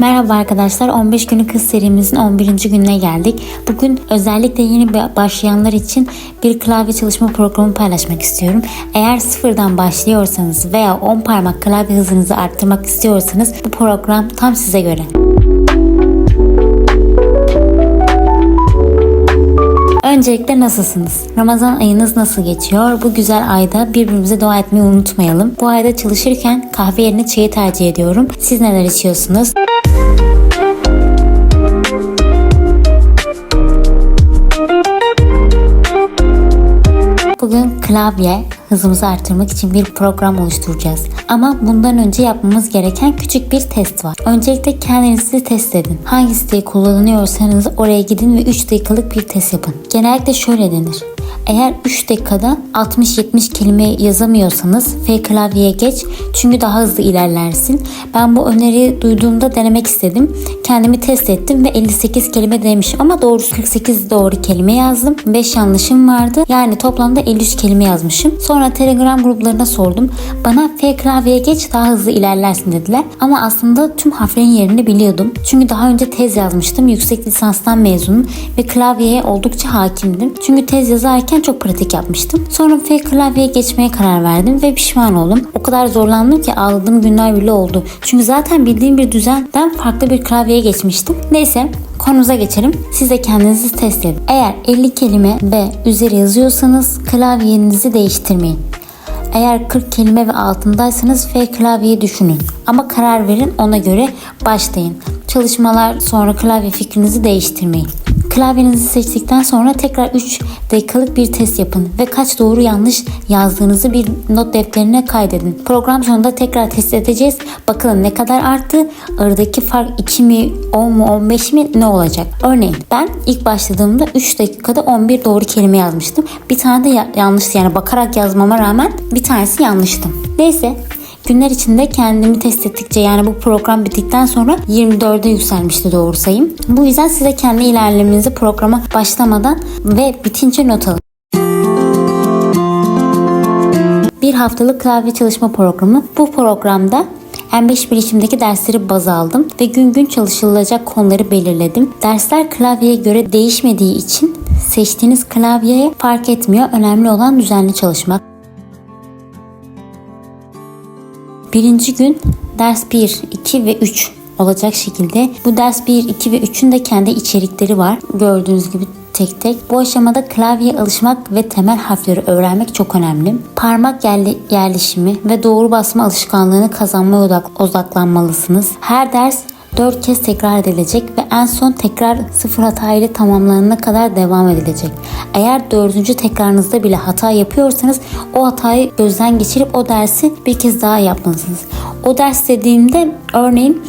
Merhaba arkadaşlar 15 günü kız serimizin 11. gününe geldik. Bugün özellikle yeni başlayanlar için bir klavye çalışma programı paylaşmak istiyorum. Eğer sıfırdan başlıyorsanız veya 10 parmak klavye hızınızı arttırmak istiyorsanız bu program tam size göre. Öncelikle nasılsınız? Ramazan ayınız nasıl geçiyor? Bu güzel ayda birbirimize dua etmeyi unutmayalım. Bu ayda çalışırken kahve yerine çayı tercih ediyorum. Siz neler içiyorsunuz? Bugün klavye hızımızı artırmak için bir program oluşturacağız. Ama bundan önce yapmamız gereken küçük bir test var. Öncelikle kendinizi test edin. Hangi siteyi kullanıyorsanız oraya gidin ve 3 dakikalık bir test yapın. Genellikle şöyle denir. Eğer 3 dakikada 60-70 kelime yazamıyorsanız F klavyeye geç çünkü daha hızlı ilerlersin. Ben bu öneriyi duyduğumda denemek istedim. Kendimi test ettim ve 58 kelime demişim ama doğrusu 48 doğru kelime yazdım. 5 yanlışım vardı. Yani toplamda 53 kelime yazmışım. Sonra Telegram gruplarına sordum. Bana F klavyeye geç daha hızlı ilerlersin dediler. Ama aslında tüm harflerin yerini biliyordum. Çünkü daha önce tez yazmıştım. Yüksek lisanstan mezunum ve klavyeye oldukça hakimdim. Çünkü tez yazarken çok pratik yapmıştım. Sonra F klavyeye geçmeye karar verdim ve pişman oldum. O kadar zorlandım ki ağladığım günler bile oldu. Çünkü zaten bildiğim bir düzenden farklı bir klavyeye geçmiştim. Neyse konumuza geçelim. Siz de kendinizi test edin. Eğer 50 kelime ve üzeri yazıyorsanız klavyenizi değiştirmeyin. Eğer 40 kelime ve altındaysanız F klavyeyi düşünün. Ama karar verin ona göre başlayın. Çalışmalar sonra klavye fikrinizi değiştirmeyin. Klavyenizi seçtikten sonra tekrar 3 dakikalık bir test yapın ve kaç doğru yanlış yazdığınızı bir not defterine kaydedin. Program sonunda tekrar test edeceğiz. Bakalım ne kadar arttı? Aradaki fark 2 mi, 10 mu, 15 mi ne olacak? Örneğin ben ilk başladığımda 3 dakikada 11 doğru kelime yazmıştım. Bir tane de yanlıştı yani bakarak yazmama rağmen bir tanesi yanlıştı. Neyse Günler içinde kendimi test ettikçe yani bu program bittikten sonra 24'e yükselmişti doğru sayım. Bu yüzden size kendi ilerlemenizi programa başlamadan ve bitince not alın. Bir haftalık klavye çalışma programı. Bu programda M5 bilişimdeki dersleri baz aldım ve gün gün çalışılacak konuları belirledim. Dersler klavyeye göre değişmediği için seçtiğiniz klavyeye fark etmiyor. Önemli olan düzenli çalışmak. Birinci gün ders 1, 2 ve 3 olacak şekilde. Bu ders 1, 2 ve 3'ün de kendi içerikleri var. Gördüğünüz gibi tek tek. Bu aşamada klavyeye alışmak ve temel harfleri öğrenmek çok önemli. Parmak yerli, yerleşimi ve doğru basma alışkanlığını kazanmaya odak, odaklanmalısınız. Her ders 4 kez tekrar edilecek ve en son tekrar sıfır hata ile tamamlanana kadar devam edilecek. Eğer dördüncü tekrarınızda bile hata yapıyorsanız o hatayı gözden geçirip o dersi bir kez daha yapmalısınız. O ders dediğimde örneğin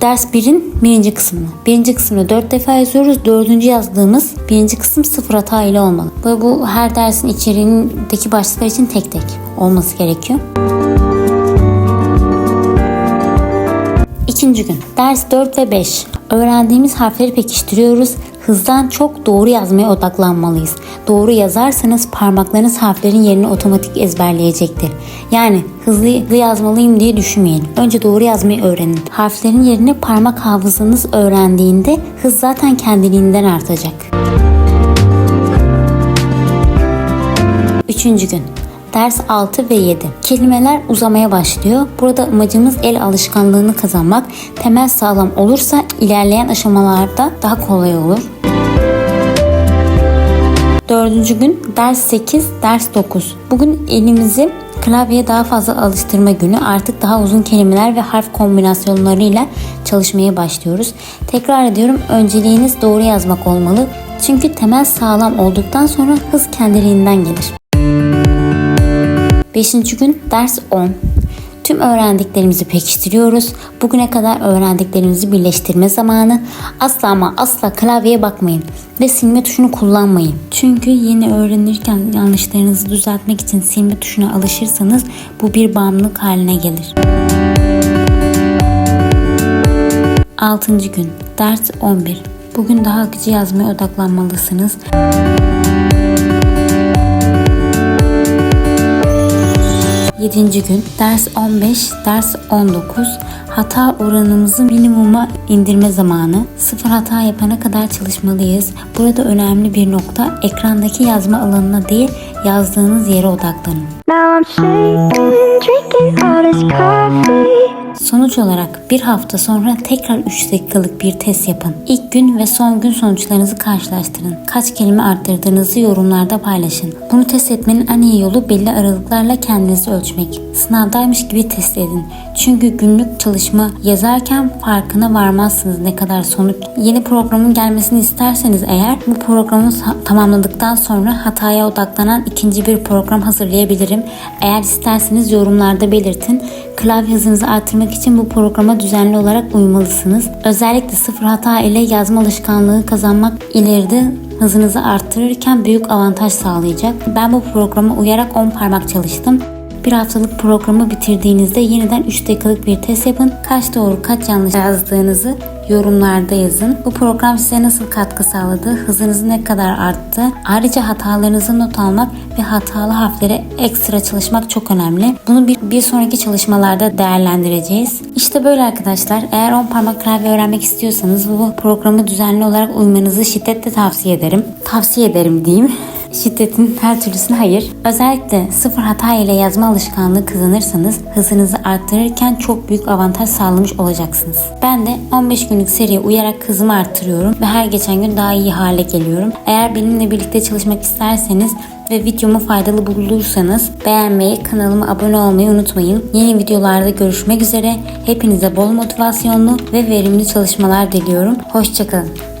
ders 1'in birinci kısmını. Birinci kısmını 4 defa yazıyoruz. Dördüncü yazdığımız birinci kısım sıfır hata ile olmalı. Ve bu her dersin içeriğindeki başlıklar için tek tek olması gerekiyor. Gün. Ders 4 ve 5. Öğrendiğimiz harfleri pekiştiriyoruz. Hızdan çok doğru yazmaya odaklanmalıyız. Doğru yazarsanız parmaklarınız harflerin yerini otomatik ezberleyecektir. Yani hızlı, hızlı yazmalıyım diye düşünmeyin. Önce doğru yazmayı öğrenin. Harflerin yerini parmak hafızanız öğrendiğinde hız zaten kendiliğinden artacak. Üçüncü gün. Ders 6 ve 7. Kelimeler uzamaya başlıyor. Burada amacımız el alışkanlığını kazanmak. Temel sağlam olursa ilerleyen aşamalarda daha kolay olur. Dördüncü gün ders 8, ders 9. Bugün elimizi klavyeye daha fazla alıştırma günü. Artık daha uzun kelimeler ve harf kombinasyonlarıyla çalışmaya başlıyoruz. Tekrar ediyorum önceliğiniz doğru yazmak olmalı. Çünkü temel sağlam olduktan sonra hız kendiliğinden gelir. 5. gün ders 10. Tüm öğrendiklerimizi pekiştiriyoruz. Bugüne kadar öğrendiklerimizi birleştirme zamanı. Asla ama asla klavyeye bakmayın ve silme tuşunu kullanmayın. Çünkü yeni öğrenirken yanlışlarınızı düzeltmek için silme tuşuna alışırsanız bu bir bağımlılık haline gelir. 6. gün ders 11. Bugün daha akıcı yazmaya 7. gün. Ders 15, ders 19. Hata oranımızı minimuma indirme zamanı. Sıfır hata yapana kadar çalışmalıyız. Burada önemli bir nokta ekrandaki yazma alanına değil yazdığınız yere odaklanın. Now I'm shaking, drinking all this coffee. Sonuç olarak bir hafta sonra tekrar 3 dakikalık bir test yapın. İlk gün ve son gün sonuçlarınızı karşılaştırın. Kaç kelime arttırdığınızı yorumlarda paylaşın. Bunu test etmenin en iyi yolu belli aralıklarla kendinizi ölçmek. Sınavdaymış gibi test edin. Çünkü günlük çalışma yazarken farkına varmazsınız ne kadar sonuç. Yeni programın gelmesini isterseniz eğer bu programı tamamladıktan sonra hataya odaklanan ikinci bir program hazırlayabilirim. Eğer isterseniz yorumlarda belirtin. Klavye hızınızı artırmak için bu programa düzenli olarak uymalısınız. Özellikle sıfır hata ile yazma alışkanlığı kazanmak ileride hızınızı arttırırken büyük avantaj sağlayacak. Ben bu programa uyarak 10 parmak çalıştım. Bir haftalık programı bitirdiğinizde yeniden 3 dakikalık bir test yapın. Kaç doğru kaç yanlış yazdığınızı yorumlarda yazın. Bu program size nasıl katkı sağladı, hızınız ne kadar arttı. Ayrıca hatalarınızı not almak ve hatalı harflere ekstra çalışmak çok önemli. Bunu bir, bir sonraki çalışmalarda değerlendireceğiz. İşte böyle arkadaşlar. Eğer 10 parmak klavye öğrenmek istiyorsanız bu programı düzenli olarak uymanızı şiddetle tavsiye ederim. Tavsiye ederim diyeyim. Şiddetin her türlüsüne hayır. Özellikle sıfır hata ile yazma alışkanlığı kazanırsanız hızınızı arttırırken çok büyük avantaj sağlamış olacaksınız. Ben de 15 günlük seriye uyarak hızımı arttırıyorum ve her geçen gün daha iyi hale geliyorum. Eğer benimle birlikte çalışmak isterseniz ve videomu faydalı bulursanız beğenmeyi, kanalıma abone olmayı unutmayın. Yeni videolarda görüşmek üzere. Hepinize bol motivasyonlu ve verimli çalışmalar diliyorum. Hoşçakalın.